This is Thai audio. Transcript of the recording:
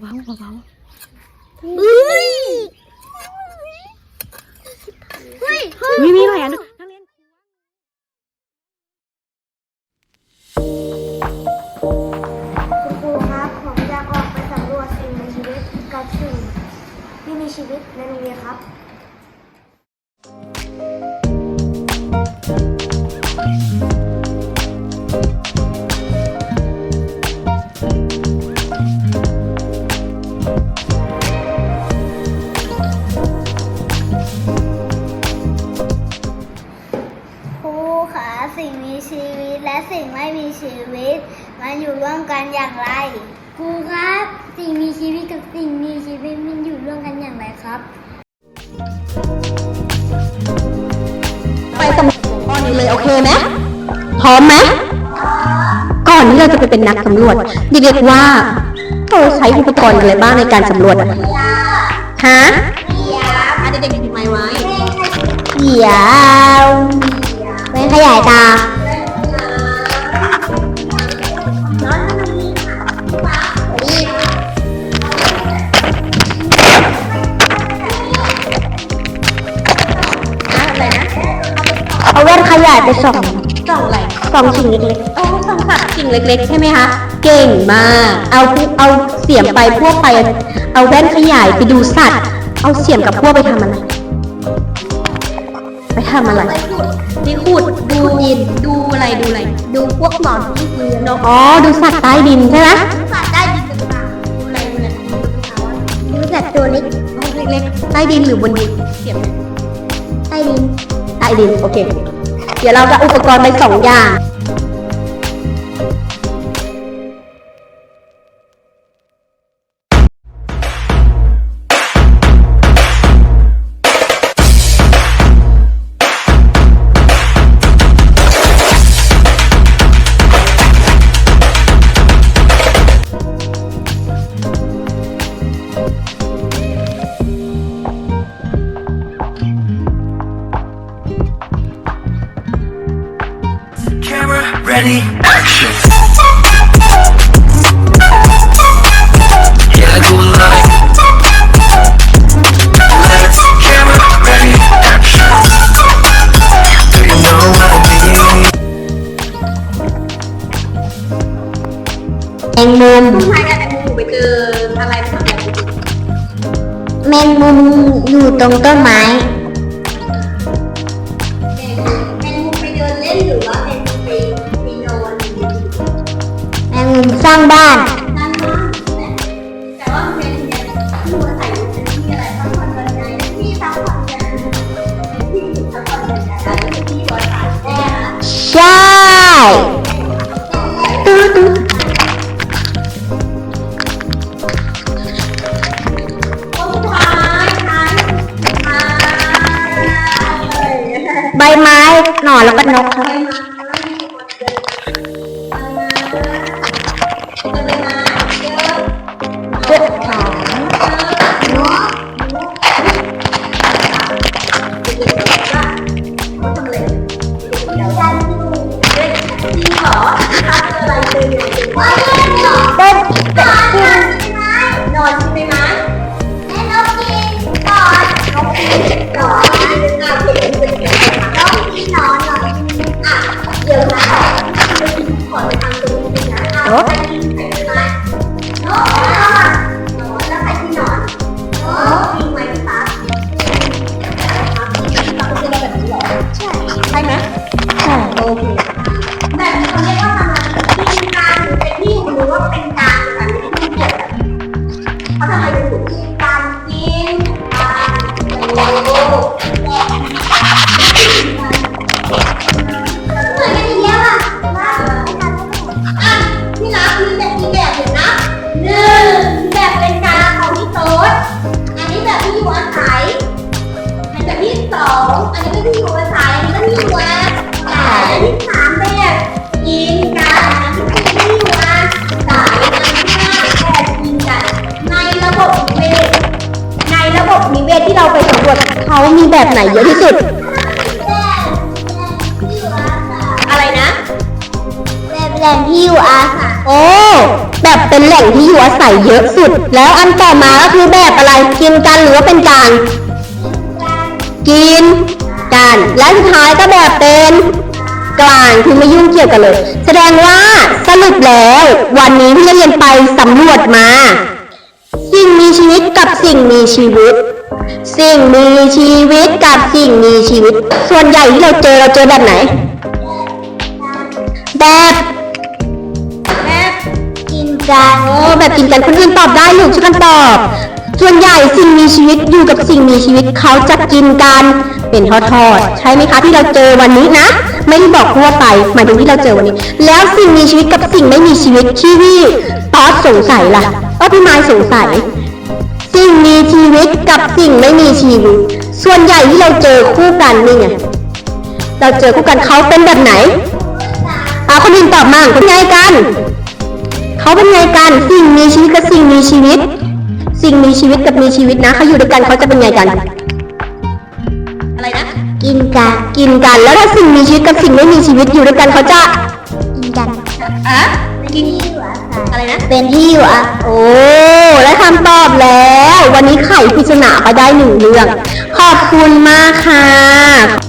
เบาๆเบาเฮ้ยเฮ้ยๆมีมีหน่อยอะนักเรียนคุณครูครับผมอยากออกไปสำรวจสิ่งมีชีวิตกับสิ่งที่มีชีวิตในโรงเรียนครับ สิ่งไม่มีชีวิต มันอยู่ร่วมกันอย่างไรครูครับ สิ่งมีชีวิตกับสิ่งมีชีวิตมันอยู่ร่วมกันอย่างไรครับไปสำรวจหัวข้อนี้เลยโอเคไหมพร้อมไหมก่อนที่เราจะไปเป็นนักสำรวจเด็กๆว่าเราใช้อุปกรณ์อะไรบ้างในการสำรวจอะฮะอะเด็กๆปิดไมค์ไว้เดี๋ยวเป็นขยายตา อะไรนะเอาแว่นขยายไปส่องกล่องอะไรส่องสิ่งเล็กเอาสัมผัสสิ่งเล็ก ๆ ใช่ไหมคะ เก่งมาก เอาพวกเอาเสียมไปพวกไป เอาแว่นขยายไปดูสัตว์ เอาเสียมกับพวกไปทำอะไร ไปทำอะไรไปขุดดูดินดู อะไรดูอะไรๆดูพวกหมอนที่พื้นอ๋อ ดูสัตว์ใต้ดินใช่ไหมสัตว์ได้ดินต่างดูอะไรดูอะไรๆดูสัตว์ตัวเล็กเล็กๆใต้ดินหรือบนดินเสียมใต้ดินใต้ดินโอเค เดี๋ยวเราจะอุปกรณ์ไปสองอย่าง ready, action. Yeah, I do like. Lights, camera, ready, action. Do you know what I mean? Em trong tối mãi. มงมุมสร้างบ้านนั่นมากแต่ว่าแมงเนี่ยที่หัวใส่เป็นที่อะไรพักผ่อนบรรยายที่พักผ่อนกันที่พักผ่อนบรรยายแล้วก็ที่หัวใส่แน่ใช่ตู้ตู้คนท้ายท้ายท้ายใบไม้หนอนแล้วก็นกครับเนี้ อันนี้ก็ที่อยู่อาศัยอันนี้ก็ที่อยู่อาศัยที่สามแบบกินกันที่สี่ที่อยู่อาศัยอันที่ห้าแบบกินกันในระบบนิเวศในระบบนิเวศที่เราไปสำรวจเขามีแบบไหนเยอะที่สุด อะไรนะ แบบแหล่งที่อยู่อาศัยโอ้ แบบเป็นแหล่งที่อยู่อาศัยเยอะสุด แล้วอันต่อมาก็คือแบบอะไรกินกันหรือว่าเป็นกลาง กินกัน และสุดท้ายก็แบบเป็นกลางคือไม่ยุ่งเกี่ยวกันเลย แสดงว่าสรุปแล้ววันนี้ที่เรียนไปสำรวจมา สิ่งมีชีวิตกับสิ่งมีชีวิต สิ่งมีชีวิตกับสิ่งมีชีวิต ส่วนใหญ่ที่เราเจอเราเจอแบบไหน แบบแบบกินกันโอ้แบบกินกันคนอื่นตอบได้ลูกช่วยกันตอบ ส่วนใหญ่สิ่งมีชีวิตอยู่กับสิ่งมีชีวิตเขาจะกินกันเป็นทอดๆใช่ไหมคะที่เราเจอวันนี้นะ ไม่ได้บอกทั่วไปหมายถึงที่เราเจอวันนี้ แล้วสิ่งมีชีวิตกับสิ่งไม่มีชีวิตที่พี่ต๊อดสงสัยล่ะเออพี่ไม้สงสัย สิ่งมีชีวิตกับสิ่งไม่มีชีวิต ส่วนใหญ่ที่เราเจอคู่กันนี่ไงเราเจอคู่กันเขาเป็นแบบไหนอ่าคนอื่นตอบมั่งเป็นไงกันเขาเป็นไงกันสิ่งมีชีวิตกับสิ่งมีชีวิต สิ่งมีชีวิตกับมีชีวิตนะเขาอยู่ด้วยกันเขาจะเป็นไงกัน อะไรนะ กินกันกินกันแล้วถ้าสิ่งมีชีวิตกับสิ่งไม่มีชีวิตอยู่ด้วยกันเขาจะกินกันอะกินที่อยู่อาศัยอะไรนะ เป็นที่อยู่อาศัยโอ้และคำตอบแล้ว วันนี้ไขปริศนาไปได้หนึ่งเรื่อง ขอบคุณมากค่ะ